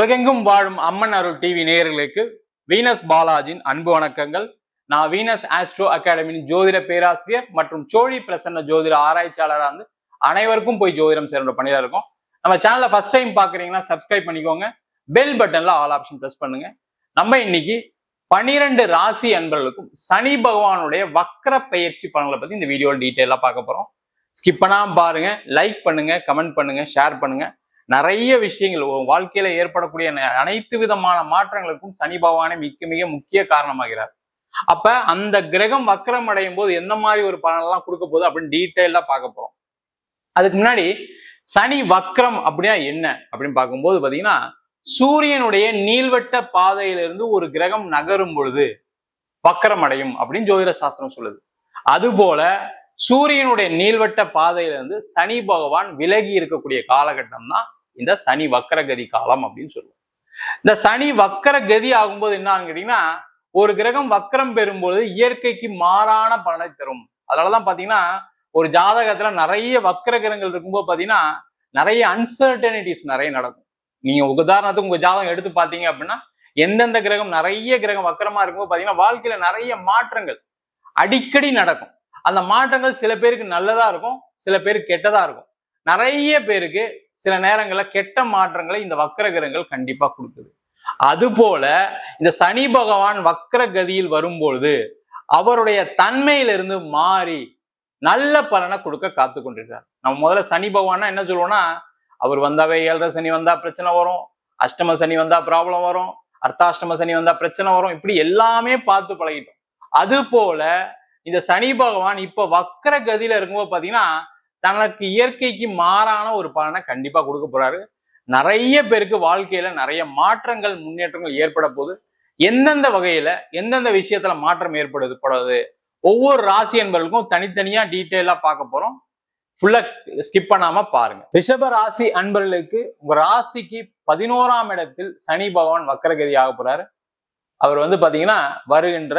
உலகெங்கும் வாழும் அம்மன் அருள் டிவி நேயர்களுக்கு வீனஸ் பாலாஜின் அன்பு வணக்கங்கள். நான் வீனஸ் ஆஸ்ட்ரோ அகாடமியின் ஜோதிட பேராசிரியர் மற்றும் சோழி பிரசன்ன ஜோதிட ஆராய்ச்சியாளராக இருந்து அனைவருக்கும் போய் ஜோதிடம் சேர்ந்த பணியாக இருக்கும். நம்ம சேனலை ஃபர்ஸ்ட் டைம் பார்க்குறீங்கன்னா சப்ஸ்கிரைப் பண்ணிக்கோங்க. பெல் பட்டன்ல ஆல் ஆப்ஷன் ப்ரெஸ் பண்ணுங்க. நம்ம இன்னைக்கு பனிரெண்டு ராசி அன்பர்களுக்கும் சனி பகவானுடைய வக்ர பயிற்சி பலன்களை பற்றி இந்த வீடியோவில் டீட்டெயிலாக பார்க்க போகிறோம் ஸ்கிப் பண்ணாமல் பாருங்க லைக் பண்ணுங்க கமெண்ட் பண்ணுங்க ஷேர் பண்ணுங்க. நிறைய விஷயங்கள் வாழ்க்கையில ஏற்படக்கூடிய அனைத்து விதமான மாற்றங்களுக்கும் சனி பகவானே மிக மிக முக்கிய காரணமாகிறார். அப்ப அந்த கிரகம் வக்கரம் அடையும் போது எந்த மாதிரி ஒரு பலனெல்லாம் கொடுக்க போகுது அப்படின்னு டீட்டெயிலா பார்க்க போறோம். அதுக்கு முன்னாடி சனி வக்ரம் அப்படின்னா என்ன அப்படின்னு பார்க்கும்போது பாத்தீங்கன்னா சூரியனுடைய நீள்வட்ட பாதையிலிருந்து ஒரு கிரகம் நகரும் பொழுது வக்கரம் அடையும் அப்படின்னு ஜோதிட சாஸ்திரம் சொல்லுது. அதுபோல சூரியனுடைய நீள்வட்ட பாதையிலிருந்து சனி பகவான் விலகி இருக்கக்கூடிய காலகட்டம் தான் இந்த சனி வக்கரகதி காலம் அப்படின்னு சொல்லுவோம். இந்த சனி வக்கர கதி ஆகும்போது என்ன கேட்டீங்கன்னா ஒரு கிரகம் வக்கரம் பெறும்போது இயற்கைக்கு மாறான பலனை தரும். அதனாலதான் பாத்தீங்கன்னா ஒரு ஜாதகத்துல நிறைய வக்கர கிரகங்கள் இருக்கும்போது பாத்தீங்கன்னா நிறைய அன்சர்டனிட்டிஸ் நிறைய நடக்கும். நீங்க உதாரணத்துக்கு உங்க ஜாதகம் எடுத்து பாத்தீங்க அப்படின்னா எந்தெந்த கிரகம் நிறைய கிரகம் வக்கரமா இருக்கும்போது பாத்தீங்கன்னா வாழ்க்கையில நிறைய மாற்றங்கள் அடிக்கடி நடக்கும். அந்த மாற்றங்கள் சில பேருக்கு நல்லதா இருக்கும் சில பேருக்கு கெட்டதா இருக்கும். நிறைய பேருக்கு சில நேரங்களில் கெட்ட மாற்றங்களை இந்த வக்கரகிரகங்கள் கண்டிப்பாக கண்டிப்பா கொடுக்குது. அதுபோல இந்த சனி பகவான் வக்கர கதியில் வரும்பொழுது அவருடைய தன்மையிலிருந்து மாறி நல்ல பலனை கொடுக்க காத்து கொண்டிருக்கார் நம்ம முதல்ல சனி பகவான்னா என்ன சொல்லுவோம்னா அவர் வந்தாவே ஏழரை சனி வந்தா பிரச்சனை வரும் அஷ்டம சனி வந்தா ப்ராப்ளம் வரும் அர்த்தாஷ்டம சனி வந்தா பிரச்சனை வரும் இப்படி எல்லாமே பார்த்து பழகிட்டோம். அது போல இந்த சனி பகவான் இப்ப வக்கர கதியில இருக்கும்போது பாத்தீங்கன்னா தனக்கு இயற்கைக்கு மாறான ஒரு பலனை கண்டிப்பா கொடுக்க போறாரு. நிறைய பேருக்கு வாழ்க்கையில நிறைய மாற்றங்கள் முன்னேற்றங்கள் ஏற்பட போகுது. எந்தெந்த வகையில எந்தெந்த விஷயத்துல மாற்றம் ஏற்படுது படுது? ஒவ்வொரு ராசி என்பவர்களுக்கும் தனித்தனியா டீட்டெயிலா பார்க்க போறோம். ஃபுல்லா ஸ்கிப் பண்ணாம பாருங்க. ரிஷப ராசி அன்பர்களுக்கு உங்க ராசிக்கு பதினோராம் இடத்தில் சனி பகவான் வக்கரகதி ஆக போறாரு. அவர் வந்து பாத்தீங்கன்னா வருகின்ற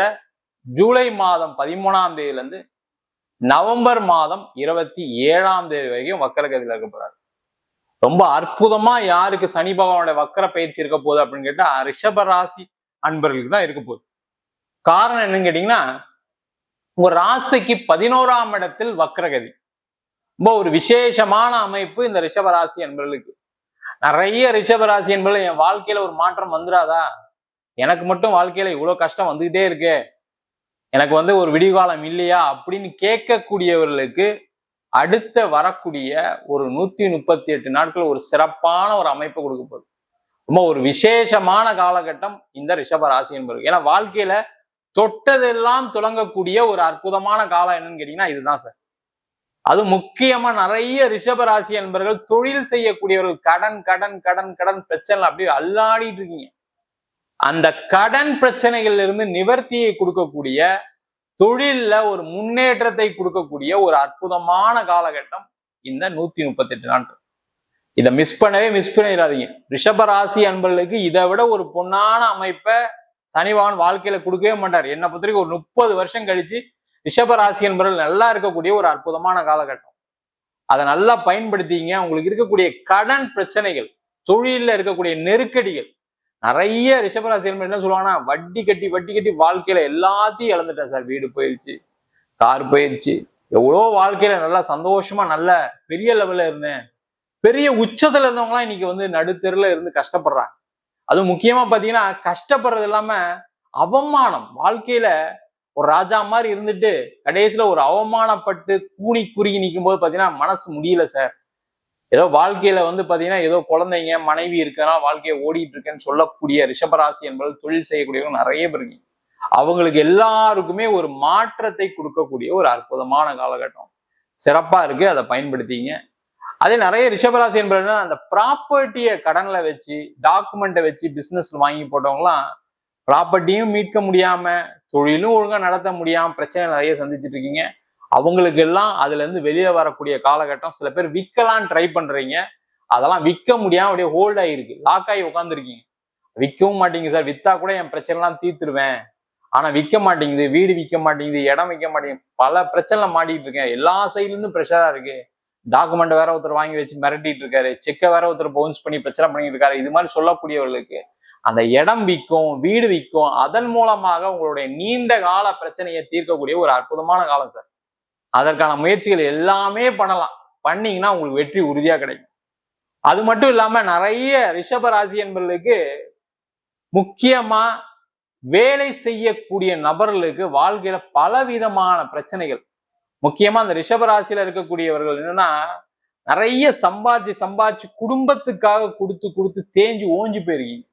ஜூலை மாதம் பதிமூணாம் தேதியில இருந்து நவம்பர் மாதம் இருபத்தி ஏழாம் தேதி வரைக்கும் வக்கரகதியில் இருக்க போறாரு. ரொம்ப அற்புதமா யாருக்கு சனி பகவானோட வக்கர பயிற்சி இருக்க போகுது அப்படின்னு கேட்டா ரிஷப ராசி அன்பர்களுக்கு தான் இருக்க போகுது. காரணம் என்னன்னு கேட்டீங்கன்னா உங்க ராசிக்கு பதினோராம் இடத்தில் வக்கரகதி. ரொம்ப ஒரு விசேஷமான அமைப்பு இந்த ரிஷபராசி என்பர்களுக்கு நிறைய ரிஷபராசி என்பவர்கள் என் வாழ்க்கையில ஒரு மாற்றம் வந்துடாதா? எனக்கு மட்டும் வாழ்க்கையில இவ்வளவு கஷ்டம் வந்துகிட்டே இருக்கே. எனக்கு வந்து ஒரு விடிகாலம் இல்லையா அப்படின்னு கேட்கக்கூடியவர்களுக்கு அடுத்த வரக்கூடிய ஒரு நூத்தி முப்பத்தி எட்டு நாட்கள் ஒரு சிறப்பான ஒரு அமைப்பு கொடுக்க போகுது ரொம்ப ஒரு விசேஷமான காலகட்டம் இந்த ரிஷப ராசி என்பது ஏன்னா வாழ்க்கையில தொட்டதெல்லாம் துலங்கக்கூடிய ஒரு அற்புதமான காலம் என்னன்னு கேட்டீங்கன்னா இதுதான் சார். அது முக்கியமா நிறைய ரிஷப ராசி என்பவர்கள் தொழில் செய்யக்கூடியவர்கள் கடன் கடன் கடன் கடன் பிரச்சனை அப்படியே அல்லாடிட்டு இருக்கீங்க. அந்த கடன் பிரச்சனைகள்ல இருந்து நிவர்த்தியை கொடுக்கக்கூடிய தொழில்ல ஒரு முன்னேற்றத்தை கொடுக்கக்கூடிய ஒரு அற்புதமான காலகட்டம் இந்த நூத்தி முப்பத்தி எட்டு நாட்கள். இதை மிஸ் பண்ணவே மிஸ் பண்ணிடாதீங்க. ரிஷப ராசி அன்பர்களுக்கு இதை விட ஒரு பொன்னான அமைப்பை சனிபகவான் வாழ்க்கையில கொடுக்கவே மாட்டார். என்னை பொறுத்தவரைக்கும் ஒரு முப்பது வருஷம் கழிச்சு ரிஷப ராசி நல்லா இருக்கக்கூடிய ஒரு அற்புதமான காலகட்டம். அதை நல்லா பயன்படுத்திங்க. உங்களுக்கு இருக்கக்கூடிய கடன் பிரச்சனைகள் தொழிலில் இருக்கக்கூடிய நெருக்கடிகள் நிறைய ரிஷபராசி என்ன சொல்லுவாங்கன்னா வட்டி கட்டி வட்டி கட்டி வாழ்க்கையில எல்லாத்தையும் இழந்துட்டேன் சார். வீடு போயிடுச்சு கார் போயிடுச்சு எவ்வளோ வாழ்க்கையில நல்லா சந்தோஷமா நல்ல பெரிய லெவல்ல இருந்தேன். பெரிய உச்சத்துல இருந்தவங்களாம் இன்னைக்கு வந்து நடுத்தெருல இருந்து கஷ்டப்படுறாங்க. அதுவும் முக்கியமா பாத்தீங்கன்னா கஷ்டப்படுறது இல்லாம அவமானம். வாழ்க்கையில ஒரு ராஜா மாதிரி இருந்துட்டு கடைசியில ஒரு அவமானப்பட்டு கூனி குறுகி நிற்கும் போது பாத்தீங்கன்னா மனசு முடியல சார். ஏதோ வாழ்க்கையில வந்து பாத்தீங்கன்னா ஏதோ குழந்தைங்க மனைவி இருக்கிறனா வாழ்க்கையை ஓடிட்டு இருக்கேன்னு சொல்லக்கூடிய ரிஷபராசி என்பது தொழில் செய்யக்கூடியவங்க நிறைய பேர் இருக்கீங்க. அவங்களுக்கு எல்லாருக்குமே ஒரு மாற்றத்தை கொடுக்கக்கூடிய ஒரு அற்புதமான காலகட்டம். சிறப்பா இருக்கு அதை பயன்படுத்திங்க அதே நிறைய ரிஷபராசி என்பது அந்த ப்ராப்பர்ட்டியை கடன்ல வச்சு டாக்குமெண்ட்டை வச்சு பிசினஸ் வாங்கி போட்டவங்களாம் ப்ராப்பர்ட்டியும் மீட்க முடியாம தொழிலும் ஒழுங்கா நடத்த முடியாம பிரச்சனை நிறைய சந்திச்சுட்டு இருக்கீங்க. அவங்களுக்கு எல்லாம் அதுல இருந்து வெளியே வரக்கூடிய காலகட்டம் சில பேர் விற்கலான்னு ட்ரை பண்றீங்க. அதெல்லாம் விற்க முடியாம அப்படியே ஹோல்ட் ஆகிருக்கு லாக் ஆகி உட்காந்துருக்கீங்க விற்கவும் மாட்டீங்க சார் வித்தா கூட என் பிரச்சனைலாம் தீர்த்துருவேன். ஆனா விற்க மாட்டேங்குது. வீடு விற்க மாட்டேங்குது. இடம் விற்க மாட்டேங்குது. பல பிரச்சனை மாட்டிட்டு இருக்கேன். எல்லா சைட்ல ப்ரெஷராக ப்ரெஷரா இருக்கு. டாக்குமெண்ட் வேற ஒருத்தர் வாங்கி வச்சு மிரட்டிட்டு இருக்காரு. செக்கை வேற ஒருத்தர் பவுன்ஸ் பண்ணி பிரச்சனை பண்ணிட்டு இருக்காரு. இது மாதிரி சொல்லக்கூடியவர்களுக்கு அந்த இடம் விற்கும் வீடு விற்கும் அதன் மூலமாக உங்களுடைய நீண்ட கால பிரச்சனையை தீர்க்கக்கூடிய ஒரு அற்புதமான காலம் சார் அதற்கான முயற்சிகள் எல்லாமே பண்ணலாம். பண்ணீங்கன்னா உங்களுக்கு வெற்றி உறுதியா கிடைக்கும். அது மட்டும் இல்லாம நிறைய ரிஷப ராசி என்பவர்களுக்கு முக்கியமா வேலை செய்யக்கூடிய நபர்களுக்கு வாழ்க்கையில பலவிதமான பிரச்சனைகள். முக்கியமா அந்த ரிஷபராசியில இருக்கக்கூடியவர்கள் என்னன்னா நிறைய சம்பாதிச்சு சம்பாதிச்சு குடும்பத்துக்காக கொடுத்து கொடுத்து தேஞ்சு ஓஞ்சு போயிருக்கீங்க.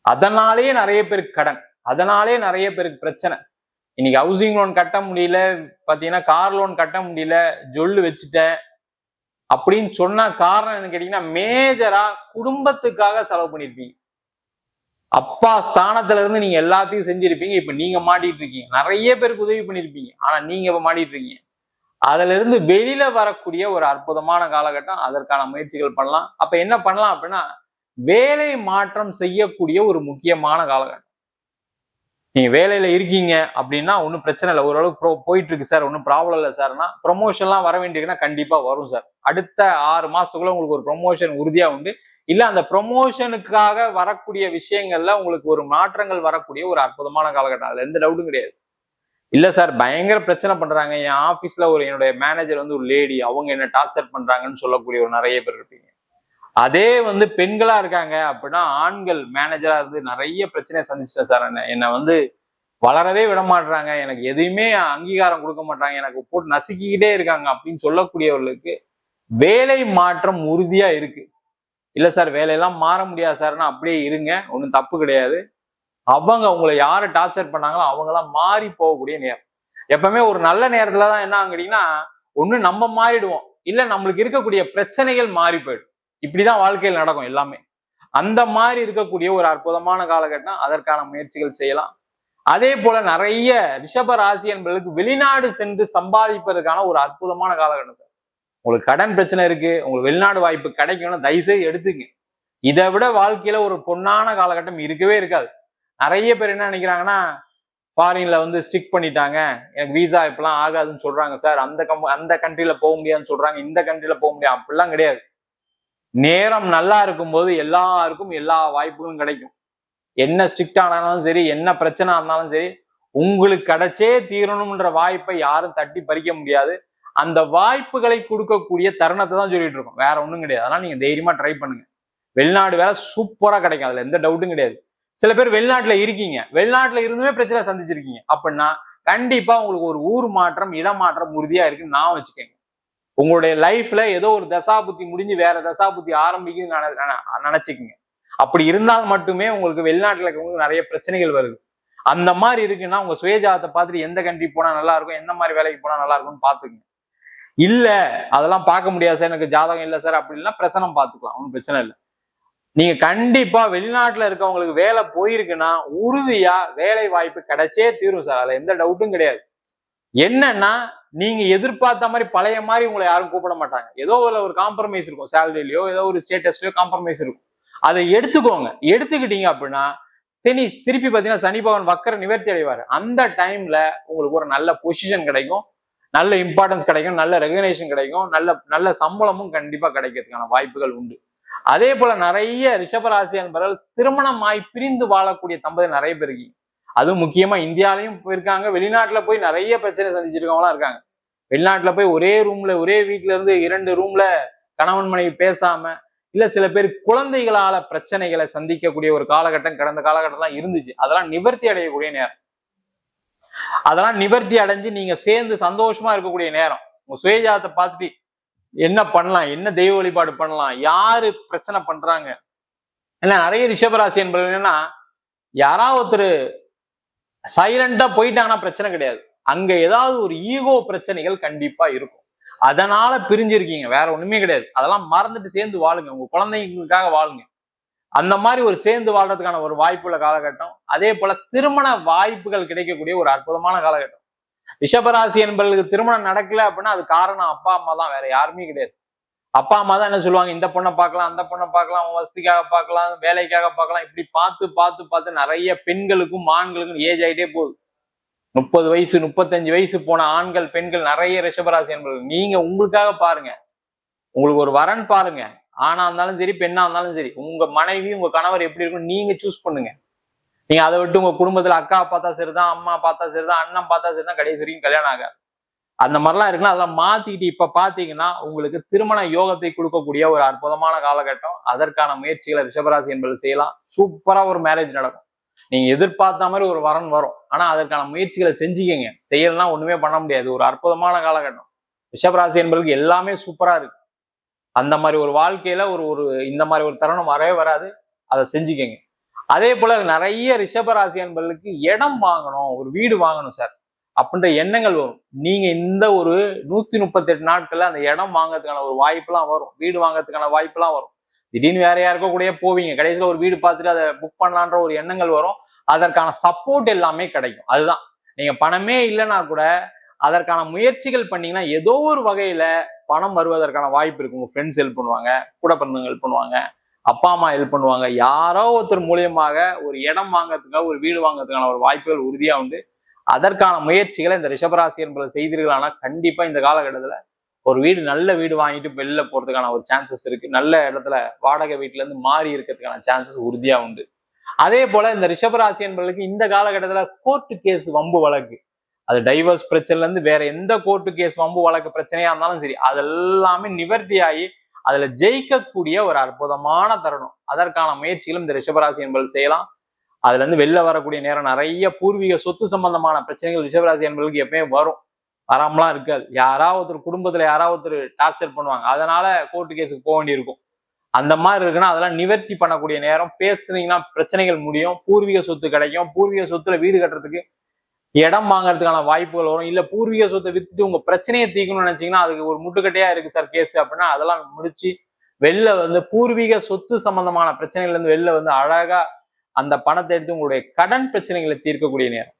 அதனாலேயே நிறைய பேருக்கு கடன். அதனாலே நிறைய பேருக்கு பிரச்சனை. இன்னைக்கு ஹவுசிங் லோன் கட்ட முடியல பார்த்தீங்கன்னா கார் லோன் கட்ட முடியல ஜொல்லு வச்சுட்டேன். அப்படின்னு சொன்ன காரணம் என்ன கேட்டீங்கன்னா மேஜரா குடும்பத்துக்காக செலவு பண்ணியிருப்பீங்க அப்பா ஸ்தானத்துல இருந்து நீங்க எல்லாத்தையும் செஞ்சிருப்பீங்க. இப்ப நீங்க மாட்டிட்டு இருக்கீங்க. நிறைய பேருக்கு உதவி பண்ணிருப்பீங்க. ஆனா நீங்க இப்ப மாட்டிட்டு இருக்கீங்க. அதுல இருந்து வெளியில வரக்கூடிய ஒரு அற்புதமான காலகட்டம். அதற்கான முயற்சிகள் பண்ணலாம். அப்ப என்ன பண்ணலாம் அப்படின்னா வேலை மாற்றம் செய்யக்கூடிய ஒரு முக்கியமான காலகட்டம். நீங்கள் வேலையில் இருக்கீங்க அப்படின்னா ஒன்றும் பிரச்சனை இல்லை. ஓரளவுக்கு ப்ரோ போயிட்டு இருக்கு சார். ஒன்றும் ப்ராப்ளம் இல்லை சார்னா ப்ரொமோஷன்லாம் வர வேண்டியிருக்குன்னா கண்டிப்பாக வரும் சார். அடுத்த ஆறு மாதத்துக்குள்ளே உங்களுக்கு ஒரு ப்ரொமோஷன் உறுதியாக உண்டு. இல்லை அந்த ப்ரொமோஷனுக்காக வரக்கூடிய விஷயங்கள்ல உங்களுக்கு ஒரு மாற்றங்கள் வரக்கூடிய ஒரு அற்புதமான காலகட்டம். அதில் எந்த டவுட்டும் கிடையாது. இல்லை சார் பயங்கர பிரச்சனை பண்ணுறாங்க என் ஆஃபீஸில் ஒரு என்னுடைய மேனேஜர் வந்து ஒரு லேடி அவங்க என்ன டார்ச்சர் பண்ணுறாங்கன்னு சொல்லக்கூடிய ஒரு நிறைய பேர் இருப்பீங்க. அதே வந்து பெண்களா இருக்காங்க அப்படின்னா ஆண்கள் மேனேஜரா இருந்து நிறைய பிரச்சனையை சந்திச்சிட்டேன் சார். என்ன என்னை வந்து வளரவே விட மாட்றாங்க. எனக்கு எதையுமே அங்கீகாரம் கொடுக்க மாட்டாங்க எனக்கு போட்டு நசுக்கிக்கிட்டே இருக்காங்க அப்படின்னு சொல்லக்கூடியவர்களுக்கு வேலை மாற்றம் உறுதியா இருக்கு. இல்ல சார் வேலையெல்லாம் மாற முடியாது சார்னா அப்படியே இருங்க. ஒன்றும் தப்பு கிடையாது. அவங்க உங்களை யாரை டார்ச்சர் பண்ணாங்களோ அவங்களாம் மாறி போகக்கூடிய நேரம். எப்பவுமே ஒரு நல்ல நேரத்துல தான் என்ன கேட்டீங்கன்னா ஒன்று நம்ம மாறிடுவோம். இல்லை நம்மளுக்கு இருக்கக்கூடிய பிரச்சனைகள் மாறி போயிடும். இப்படிதான் வாழ்க்கையில் நடக்கும் எல்லாமே. அந்த மாதிரி இருக்கக்கூடிய ஒரு அற்புதமான காலகட்டம் அதற்கான முயற்சிகள் செய்யலாம். அதே போல நிறைய ரிஷப ராசி என்பதற்கு வெளிநாடு சென்று சம்பாதிப்பதற்கான ஒரு அற்புதமான காலகட்டம் சார். உங்களுக்கு கடன் பிரச்சனை இருக்கு உங்களுக்கு வெளிநாடு வாய்ப்பு கிடைக்கணும் தயவுசெய்து எடுத்துங்க. இதை விட வாழ்க்கையில ஒரு பொன்னான காலகட்டம் இருக்கவே இருக்காது. நிறைய பேர் என்ன நினைக்கிறாங்கன்னா ஃபாரின்ல வந்து ஸ்டிக் பண்ணிட்டாங்க எனக்கு விசா இப்பெல்லாம் ஆகாதுன்னு சொல்றாங்க சார். அந்த கம் அந்த கண்ட்ரில போக முடியாதுன்னு சொல்றாங்க இந்த கண்ட்ரில போக முடியாது. அப்படிலாம் கிடையாது. நேரம் நல்லா இருக்கும்போது எல்லாருக்கும் எல்லா வாய்ப்புகளும் கிடைக்கும். என்ன ஸ்ட்ரிக்ட் ஆனாலும் சரி என்ன பிரச்சனை இருந்தாலும் சரி உங்களுக்கு கிடைச்சே தீரணும்ன்ற வாய்ப்பை யாரும் தட்டி பறிக்க முடியாது. அந்த வாய்ப்புகளை கொடுக்கக்கூடிய தருணத்தை தான் சொல்லிட்டு இருக்கோம். வேற ஒன்றும் கிடையாது. அதனால நீங்க தைரியமா ட்ரை பண்ணுங்க. வெளிநாடு வேலை சூப்பரா கிடைக்கும். அதுல எந்த டவுட்டும் கிடையாது. சில பேர் வெளிநாட்டுல இருக்கீங்க. வெளிநாட்டுல இருந்துமே பிரச்சனை சந்திச்சிருக்கீங்க. அப்படின்னா கண்டிப்பா உங்களுக்கு ஒரு ஊர் மாற்றம் இடமாற்றம் உறுதியா இருக்குன்னு நான் வச்சுக்கோங்க. உங்களுடைய லைஃப்ல ஏதோ ஒரு தசாபுத்தி முடிஞ்சு வேற தசாபுத்தி ஆரம்பிக்குது நினைச்சுக்கோங்க. அப்படி இருந்தால் மட்டுமே உங்களுக்கு வெளிநாட்டுல இருக்கவங்களுக்கு நிறைய பிரச்சனைகள் வருது. அந்த மாதிரி இருக்குன்னா உங்க சுயஜாதத்தை பார்த்துட்டு எந்த கண்ட்ரி போனா நல்லா இருக்கும் எந்த மாதிரி வேலைக்கு போனா நல்லா இருக்கும்னு பாத்துக்கங்க இல்ல அதெல்லாம் பார்க்க முடியாது சார். எனக்கு ஜாதகம் இல்லை சார். அப்படின்னா பிரசனம் பார்த்துக்கலாம். ஒன்றும் பிரச்சனை இல்லை. நீங்க கண்டிப்பா வெளிநாட்டுல இருக்கவங்களுக்கு வேலை போயிருக்குன்னா உறுதியா வேலை வாய்ப்பு கிடைச்சே தீரும் சார். அதுல எந்த டவுட்டும் கிடையாது. என்னன்னா நீங்க எதிர்பார்த்த மாதிரி பழைய மாதிரி உங்களை யாரும் கூப்பிட மாட்டாங்க. ஏதோ ஒரு ஒரு காம்ப்ரமைஸ் இருக்கும். சேலரிலயோ ஏதோ ஒரு ஸ்டேட்டஸ்லயோ காம்ப்ரமைஸ் இருக்கும். அதை எடுத்துக்கோங்க. எடுத்துக்கிட்டீங்க அப்படின்னா தெனி திருப்பி பார்த்தீங்கன்னா சனி பகவான் வக்கர நிவர்த்தி அடைவார். அந்த டைம்ல உங்களுக்கு ஒரு நல்ல பொசிஷன் கிடைக்கும். நல்ல இம்பார்ட்டன்ஸ் கிடைக்கும். நல்ல ரெகனேஷன் கிடைக்கும். நல்ல நல்ல சம்பளமும் கண்டிப்பா கிடைக்கிறதுக்கான வாய்ப்புகள் உண்டு. அதே போல நிறைய ரிஷபராசி என்பவர்கள் திருமணமாய் பிரிந்து வாழக்கூடிய தம்பதி நிறைய பேர் இருக்கீங்க. அதுவும் முக்கியமா இந்தியாலையும் போயிருக்காங்க. வெளிநாட்டுல போய் நிறைய பிரச்சனை சந்திச்சிருக்கவங்களாம் இருக்காங்க. வெளிநாட்டுல போய் ஒரே ரூம்ல ஒரே வீட்ல இருந்து இரண்டு ரூம்ல கணவன் மனைவி பேசாம இல்ல சில பேர் குழந்தைகளால பிரச்சனைகளை சந்திக்கக்கூடிய ஒரு காலகட்டம் கடந்த காலகட்டம்லாம் இருந்துச்சு. அதெல்லாம் நிவர்த்தி அடையக்கூடிய நேரம். அதெல்லாம் நிவர்த்தி அடைஞ்சு நீங்க சேர்ந்து சந்தோஷமா இருக்கக்கூடிய நேரம். உங்க சுயஜாதத்தை பார்த்துட்டு என்ன பண்ணலாம் என்ன தெய்வ வழிபாடு பண்ணலாம் யாரு பிரச்சனை பண்றாங்க? ஏன்னா நிறைய ரிஷபராசி என்பது என்னன்னா யாராவது ஒருத்தர் சைலண்டா போயிட்டாங்கன்னா பிரச்சனை கிடையாது. அங்க ஏதாவது ஒரு ஈகோ பிரச்சனைகள் கண்டிப்பா இருக்கும். அதனால பிரிஞ்சிருக்கீங்க. வேற ஒண்ணுமே கிடையாது. அதெல்லாம் மறந்துட்டு சேர்ந்து வாழுங்க. உங்க குழந்தைங்களுக்காக வாழுங்க. அந்த மாதிரி ஒரு சேர்ந்து வாழ்றதுக்கான ஒரு வாய்ப்புள்ள காலகட்டம். அதே போல திருமண வாய்ப்புகள் கிடைக்கக்கூடிய ஒரு அற்புதமான காலகட்டம். ரிஷபராசி என்பவர்களுக்கு திருமணம் நடக்கல அப்படின்னா அது காரணம் அப்பா அம்மா தான். வேற யாருமே கிடையாது. அப்பா அம்மா தான் என்ன சொல்லுவாங்க? இந்த பொண்ணை பார்க்கலாம் அந்த பொண்ணை பார்க்கலாம் அவன் வசதிக்காக பார்க்கலாம் வேலைக்காக பார்க்கலாம். இப்படி பார்த்து பார்த்து பார்த்து நிறைய பெண்களுக்கும் ஆண்களுக்கும் ஏஜ் ஆகிட்டே போகுது. முப்பது வயசு முப்பத்தஞ்சு வயசு போன ஆண்கள் பெண்கள் நிறைய ரிஷபராசி என்பது நீங்க உங்களுக்காக பாருங்க. உங்களுக்கு ஒரு வரன் பாருங்க. ஆணா இருந்தாலும் சரி பெண்ணா இருந்தாலும் சரி உங்க மனைவி உங்க கணவர் எப்படி இருக்கும் நீங்க சூஸ் பண்ணுங்க. நீங்க அதை விட்டு உங்க குடும்பத்துல அக்கா பார்த்தா சரிதான் அம்மா பார்த்தா சரிதான் அண்ணன் பார்த்தா சரிதான் கடைசி வரைக்கும் கல்யாணம் ஆகாது. அந்த மாதிரிலாம் இருக்குன்னா அதெல்லாம் மாத்திக்கிட்டு இப்ப பாத்தீங்கன்னா உங்களுக்கு திருமண யோகத்தை கொடுக்கக்கூடிய ஒரு அற்புதமான காலகட்டம். அதற்கான முயற்சிகளை ரிஷபராசி என்பது செய்யலாம். சூப்பரா ஒரு மேரேஜ் நடக்கும். நீங்க எதிர்பார்த்த மாதிரி ஒரு வரன் வரும். ஆனா அதற்கான முயற்சிகளை செஞ்சுக்கங்க. செய்யலாம் ஒண்ணுமே பண்ண முடியாது. ஒரு அற்புதமான காலகட்டம். ரிஷபராசி என்பதுக்கு எல்லாமே சூப்பரா இருக்கு. அந்த மாதிரி ஒரு வாழ்க்கையில ஒரு ஒரு இந்த மாதிரி ஒரு தருணம் வரவே வராது. அதை செஞ்சுக்கங்க. அதே போல நிறைய ரிஷபராசி என்பர்களுக்கு இடம் வாங்கணும். ஒரு வீடு வாங்கணும் சார் அப்படின்ற எண்ணங்கள் வரும். நீங்க இந்த ஒரு நூத்தி முப்பத்தி எட்டு நாட்கள்ல அந்த இடம் வாங்குறதுக்கான ஒரு வாய்ப்புலாம் வரும். வீடு வாங்குறதுக்கான வாய்ப்புலாம் வரும். திடீர்னு வேற யாருக்கோ கூடயே போவீங்க. கடைசியில் ஒரு வீடு பார்த்துட்டு அதை புக் பண்ணலான்ற ஒரு எண்ணங்கள் வரும். அதற்கான சப்போர்ட் எல்லாமே கிடைக்கும். அதுதான். நீங்க பணமே இல்லைன்னா கூட அதற்கான முயற்சிகள் பண்ணீங்கன்னா ஏதோ ஒரு வகையில பணம் வருவதற்கான வாய்ப்பு இருக்கு. உங்க ஃப்ரெண்ட்ஸ் ஹெல்ப் பண்ணுவாங்க கூட பிறந்தவங்க ஹெல்ப் பண்ணுவாங்க அப்பா அம்மா ஹெல்ப் பண்ணுவாங்க. யாரோ ஒருத்தர் மூலியமாக ஒரு இடம் வாங்குறதுக்காக ஒரு வீடு வாங்குறதுக்கான ஒரு வாய்ப்புகள் உறுதியா உண்டு. அதற்கான முயற்சிகளை இந்த ரிஷபராசி என்பதை செய்தீர்களானா கண்டிப்பா இந்த காலகட்டத்தில் ஒரு வீடு நல்ல வீடு வாங்கிட்டு வெளில போறதுக்கான ஒரு சான்சஸ் இருக்கு. நல்ல இடத்துல வாடகை வீட்டுல இருந்து மாறி இருக்கிறதுக்கான சான்சஸ் உறுதியா உண்டு. அதே போல இந்த ரிஷபராசி என்பவர்களுக்கு இந்த காலகட்டத்துல கோர்ட்டு கேஸ் வம்பு வழக்கு. அது டைவர்ஸ் பிரச்சனைல இருந்து வேற எந்த கோர்ட்டு கேஸ் வம்பு வழக்கு பிரச்சனையா இருந்தாலும் சரி அதெல்லாமே நிவர்த்தி ஆகி அதுல ஜெயிக்கக்கூடிய ஒரு அற்புதமான தருணம். அதற்கான முயற்சிகளும் இந்த ரிஷபராசி என்பது செய்யலாம். அதுல இருந்து வெளில வரக்கூடிய நேரம் நிறைய பூர்வீக சொத்து சம்பந்தமான பிரச்சனைகள் ரிஷபராசி என்பவர்களுக்கு எப்பயும் வரும். வராமலாம் இருக்காது. யாராவது ஒருத்தர் குடும்பத்துல யாராவது ஒருத்தர் டார்ச்சர் பண்ணுவாங்க. அதனால கோர்ட்டு கேஸுக்கு போக வேண்டியிருக்கும். அந்த மாதிரி இருக்குன்னா அதெல்லாம் நிவர்த்தி பண்ணக்கூடிய நேரம். பேசுனீங்கன்னா பிரச்சனைகள் முடியும். பூர்வீக சொத்து கிடைக்கும். பூர்வீக சொத்துல வீடு கட்டுறதுக்கு இடம் வாங்குறதுக்கான வாய்ப்புகள் வரும். இல்ல பூர்வீக சொத்தை வித்துட்டு உங்க பிரச்சனையை தீக்கணும்னு நினைச்சீங்கன்னா அதுக்கு ஒரு முட்டுக்கட்டையா இருக்கு சார் கேஸ் அப்படின்னா அதெல்லாம் முடிச்சு வெளில வந்து பூர்வீக சொத்து சம்பந்தமான பிரச்சனைகள்ல இருந்து வெளில வந்து அழகா அந்த பணத்தை எடுத்து உங்களுடைய கடன் பிரச்சனைகளை தீர்க்கக்கூடிய நேரம்.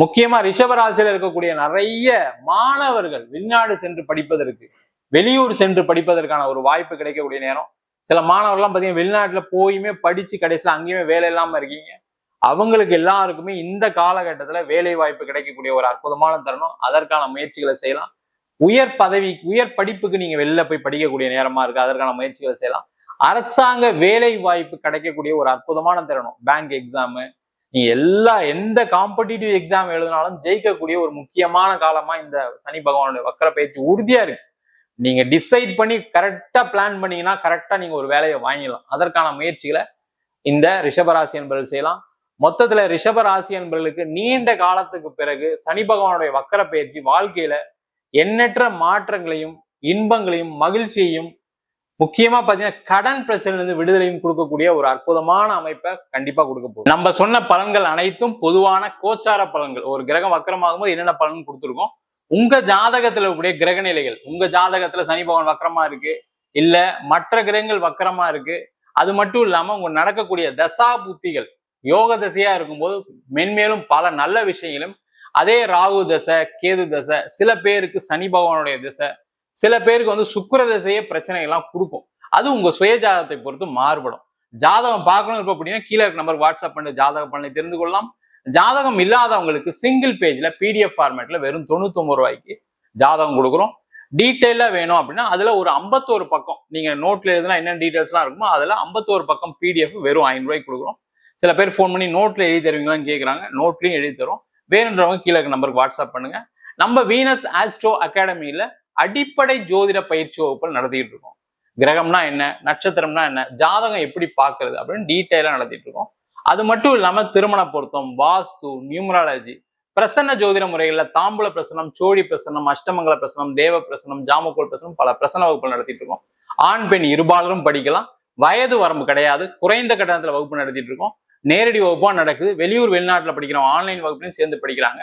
முக்கியமா ரிஷபராசியில் இருக்கக்கூடிய நிறைய மாணவர்கள் வெளிநாடு சென்று படிப்பதற்கு வெளியூர் சென்று படிப்பதற்கான ஒரு வாய்ப்பு கிடைக்கக்கூடிய நேரம். சில மாணவர்கள்லாம் பார்த்தீங்கன்னா வெளிநாட்டுல போயுமே படிச்சு கடைசியில் அங்கேயுமே வேலை இல்லாம இருக்கீங்க. அவங்களுக்கு எல்லாருக்குமே இந்த காலகட்டத்துல வேலை வாய்ப்பு கிடைக்கக்கூடிய ஒரு அற்புதமான தருணம். அதற்கான முயற்சிகளை செய்யலாம். உயர் பதவி உயர் படிப்புக்கு நீங்க வெளில போய் படிக்கக்கூடிய நேரமா இருக்கு. அதற்கான முயற்சிகளை செய்யலாம். அரசாங்க வேலை வாய்ப்பு கிடைக்கக்கூடிய ஒரு அற்புதமான தருணம். பேங்க் எக்ஸாமு நீ எல்லா எந்த காம்படிட்டிவ் எக்ஸாம் எழுதினாலும் ஜெயிக்கக்கூடிய ஒரு முக்கியமான காலமா இந்த சனி பகவானுடைய வக்கர பயிற்சி உறுதியா இருக்கு. நீங்க டிசைட் பண்ணி கரெக்டா பிளான் பண்ணீங்கன்னா கரெக்டா நீங்க ஒரு வேலையை வாங்கிடலாம். அதற்கான முயற்சிகளை இந்த ரிஷபராசி என்பதில் செய்யலாம். மொத்தத்துல ரிஷபராசி என்பர்களுக்கு நீண்ட காலத்துக்கு பிறகு சனி பகவானுடைய வக்கர பயிற்சி வாழ்க்கையில எண்ணற்ற மாற்றங்களையும் இன்பங்களையும் மகிழ்ச்சியையும் முக்கியமா பாத்தீங்கன்னா கடன் பிரச்சனையில இருந்து விடுதலையும் கொடுக்கக்கூடிய ஒரு அற்புதமான அமைப்பை கண்டிப்பா கொடுக்க போகுது நம்ம சொன்ன பலன்கள் அனைத்தும் பொதுவான கோச்சார பலன்கள். ஒரு கிரகம் வக்கரமாகும் போது என்னென்ன பலன் கொடுத்துருக்கோம்? உங்க ஜாதகத்துல இருக்கக்கூடிய கிரக நிலைகள். உங்க ஜாதகத்துல சனி பகவான் வக்கரமா இருக்கு இல்ல மற்ற கிரகங்கள் வக்கரமா இருக்கு. அது மட்டும் இல்லாம உங்க நடக்கக்கூடிய தசா புத்திகள் யோக தசையா இருக்கும்போது மென்மேலும் பல நல்ல விஷயங்களும் அதே ராகு தசை கேது தசை சில பேருக்கு சனி பகவானுடைய திசை சில பேருக்கு வந்து சுக்கிர பிரச்சனைகள்லாம் கொடுக்கும். அது உங்க சுய ஜாதகத்தை பொறுத்து மாறுபடும். ஜாதகம் பார்க்கணும் இருப்ப அப்படின்னா கீழே இருக்க நம்பர் வாட்ஸ்அப் பண்ணி ஜாதக பலனை தெரிந்து கொள்ளலாம். ஜாதகம் இல்லாதவங்களுக்கு சிங்கிள் பேஜ்ல பிடிஎஃப் ஃபார்மேட்ல வெறும் தொண்ணூத்தொம்பது ரூபாய்க்கு ஜாதகம் கொடுக்குறோம். டீட்டெயிலாக வேணும் அப்படின்னா அதில் ஒரு ஐம்பத்தோரு பக்கம் நீங்கள் நோட்டில் எழுதுனா என்ன டீட்டெயில்ஸ்லாம் இருக்குமோ அதில் ஐம்பத்தோரு பக்கம் பிடிஎஃப் வெறும் ஐநூறுரூவாய்க்கு கொடுக்குறோம். சில பேர் ஃபோன் பண்ணி நோட்டில் எழுதி தருவீங்களான்னு கேட்குறாங்க நோட்லேயும் எழுதி தரும் வேணுன்றவங்க கீழே நம்பருக்கு வாட்ஸ்அப் பண்ணுங்கள் நம்ம வீனஸ் ஆஸ்ட்ரோ அகாடமியில் அடிப்படை ஜோதிட பயிற்சி வகுப்புகள் நடத்திட்டு இருக்கோம். கிரகம்னா என்ன? நட்சத்திரம்னா என்ன? ஜாதகம் எப்படி பார்க்கறது அப்படின்னு டீட்டெயிலாக நடத்திட்டு இருக்கோம். அது மட்டும் இல்லாமல் திருமண பொருத்தம் வாஸ்து நியூமராலஜி பிரசன்ன ஜோதிட முறைகளில் தாம்பூல பிரசனம் சோழி பிரசனம் அஷ்டமங்கல பிரசனம் தேவ பிரசனம் ஜாமக்கோல் பிரசனம் பல பிரசன வகுப்புகள் நடத்திட்டு இருக்கோம். ஆண் பெண் இருபாலரும் படிக்கலாம். வயது வரம்பு கிடையாது. குறைந்த கட்டணத்தில் வகுப்பு நடத்திட்டு இருக்கோம். நேரடி வகுப்பாக நடக்குது. வெளியூர் வெளிநாட்டில் படிக்கிறோம் ஆன்லைன் வகுப்புலையும் சேர்ந்து படிக்கிறாங்க.